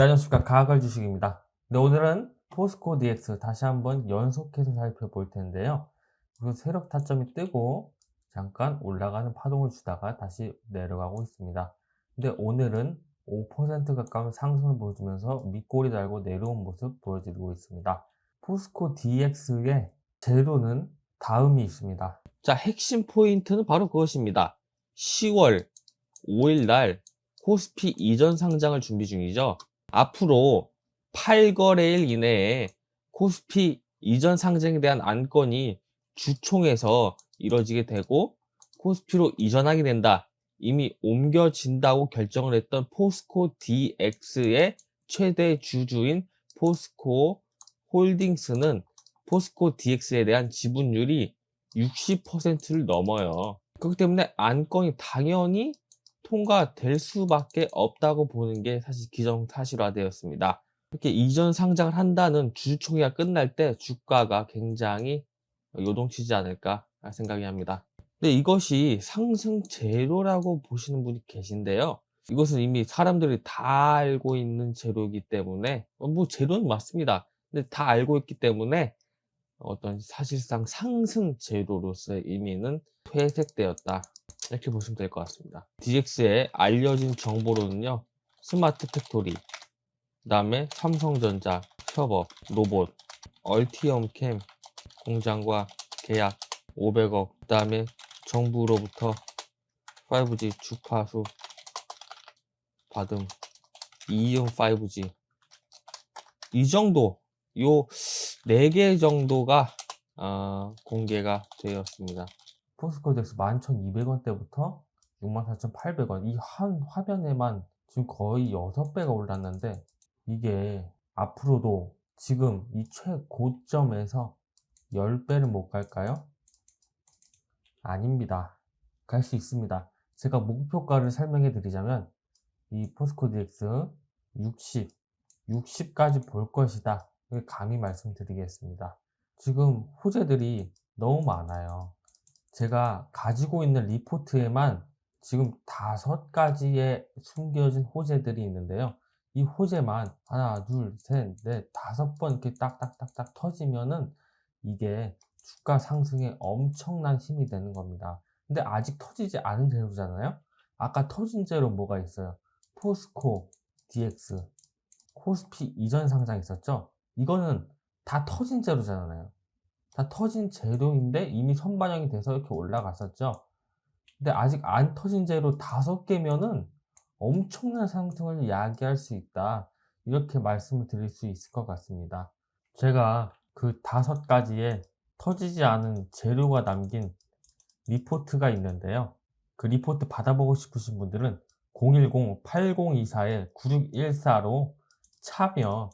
네, 안녕하십니까 가글 주식입니다. 네, 오늘은 포스코 DX 다시 한번 연속해서 살펴볼 텐데요. 그 세력 타점이 뜨고 잠깐 올라가는 파동을 주다가 다시 내려가고 있습니다. 근데 오늘은 5% 가까운 상승을 보여주면서 밑골이 달고 내려온 모습 보여드리고 있습니다. 포스코 DX의 재료는 다음이 있습니다. 자, 핵심 포인트는 바로 그것입니다. 10월 5일 날 코스피 이전 상장을 준비 중이죠. 앞으로 8거래일 이내에 코스피 이전 상장에 대한 안건이 주총에서 이뤄지게 되고 코스피로 이전하게 된다. 이미 옮겨진다고 결정을 했던 포스코 DX의 최대 주주인 포스코 홀딩스는 포스코 DX에 대한 지분율이 60%를 넘어요. 그렇기 때문에 안건이 당연히 통과될 수밖에 없다고 보는 게 사실 기정사실화되었습니다. 이렇게 이전 상장을 한다는 주주총회가 끝날 때 주가가 굉장히 요동치지 않을까 생각이 합니다. 근데 이것이 상승 재료라고 보시는 분이 계신데요. 이것은 이미 사람들이 다 알고 있는 재료이기 때문에 어, 뭐 재료는 맞습니다. 근데 다 알고 있기 때문에 어떤 사실상 상승 재료로서의 의미는 퇴색되었다. 이렇게 보시면 될 것 같습니다. DX의 알려진 정보로는요, 스마트 팩토리, 그 다음에 삼성전자, 협업, 로봇, 얼티엄캠 공장과 계약 500억, 그 다음에 정부로부터 5G 주파수 받음, 이용 5G. 이 정도, 요 4개 정도가 어, 공개가 되었습니다. 포스코덱스 11,200원대부터 64,800원. 이 한 화면에만 지금 거의 6배가 올랐는데 이게 앞으로도 지금 이 최고점에서 10배를 못 갈까요? 아닙니다. 갈 수 있습니다. 제가 목표가를 설명해 드리자면 이 포스코 DX 60, 60까지 볼 것이다. 감히 말씀드리겠습니다. 지금 호재들이 너무 많아요. 제가 가지고 있는 리포트에만 지금 다섯 가지의 숨겨진 호재들이 있는데요. 이 호재만 하나, 둘, 셋, 넷, 다섯 번 이렇게 딱딱딱딱 터지면은 이게 주가 상승에 엄청난 힘이 되는 겁니다. 근데 아직 터지지 않은 재료잖아요. 아까 터진 재료 뭐가 있어요? 포스코, DX, 코스피 이전 상장 있었죠? 이거는 다 터진 재료잖아요. 다 터진 재료인데 이미 선반영이 돼서 이렇게 올라갔었죠. 근데 아직 안 터진 재료 다섯 개면은 엄청난 상승을 이야기할 수 있다. 이렇게 말씀을 드릴 수 있을 것 같습니다. 제가 그 다섯 가지의 터지지 않은 재료가 남긴 리포트가 있는데요. 그 리포트 받아보고 싶으신 분들은 010-8024-9614로 참여,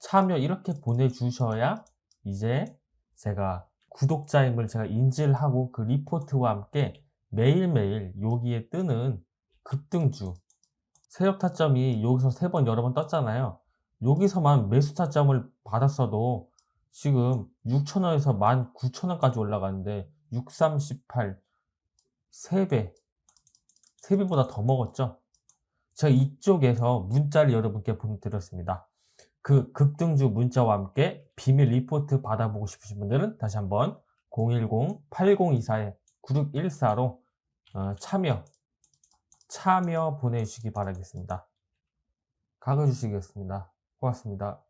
참여 이렇게 보내주셔야 이제 제가 구독자임을 제가 인지를 하고 그 리포트와 함께 매일매일 여기에 뜨는 급등주 세력 타점이 여기서 세 번 여러 번 떴잖아요. 여기서만 매수 타점을 받았어도 지금 6천원에서 19,000원까지 올라가는데 638 3배 3배보다 더 먹었죠? 제가 이쪽에서 문자를 여러분께 보내드렸습니다. 그 급등주 문자와 함께 비밀 리포트 받아보고 싶으신 분들은 다시 한번 010-8024-9614로 어, 참여, 참여 보내주시기 바라겠습니다. 각을 주시겠습니다. 고맙습니다.